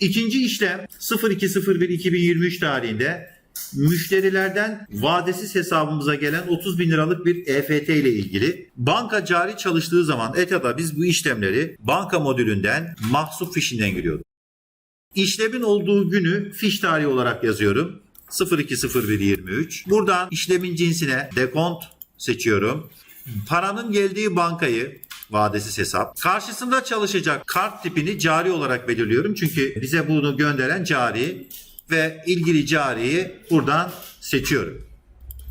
İkinci işlem 02.01.2023 tarihinde müşterilerden vadesiz hesabımıza gelen 30 bin liralık bir EFT ile ilgili. Banka cari çalıştığı zaman ETA'da biz bu işlemleri banka modülünden mahsup fişinden giriyorduk. İşlemin olduğu günü fiş tarihi olarak yazıyorum. 02.01.23. Buradan işlemin cinsine dekont seçiyorum. Paranın geldiği bankayı vadesiz hesap. Karşısında çalışacak kart tipini cari olarak belirliyorum. Çünkü bize bunu gönderen cari ve ilgili cariyi buradan seçiyorum.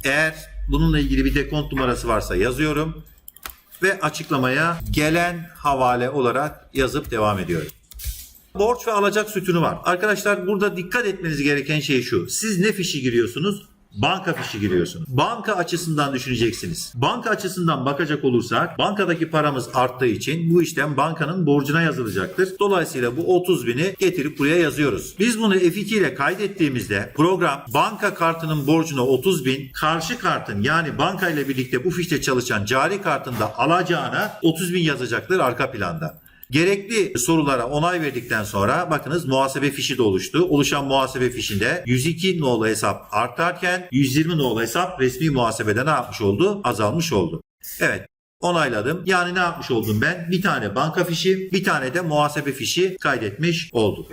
Eğer bununla ilgili bir dekont numarası varsa yazıyorum ve açıklamaya gelen havale olarak yazıp devam ediyorum. Borç ve alacak sütunu var. Arkadaşlar burada dikkat etmeniz gereken şey şu. Siz ne fişi giriyorsunuz? Banka fişi giriyorsunuz. Banka açısından düşüneceksiniz. Banka açısından bakacak olursak bankadaki paramız arttığı için bu işlem bankanın borcuna yazılacaktır. Dolayısıyla bu 30 bini getirip buraya yazıyoruz. Biz bunu F2 ile kaydettiğimizde program banka kartının borcuna 30 bin karşı kartın yani banka ile birlikte bu fişte çalışan cari kartında alacağına 30 bin yazacaktır arka planda. Gerekli sorulara onay verdikten sonra bakınız muhasebe fişi de oluştu. Oluşan muhasebe fişinde 102 nolu hesap artarken 120 nolu hesap resmi muhasebede ne yapmış oldu? Azalmış oldu. Evet onayladım. Yani ne yapmış oldum ben? Bir tane banka fişi, bir tane de muhasebe fişi kaydetmiş oldum.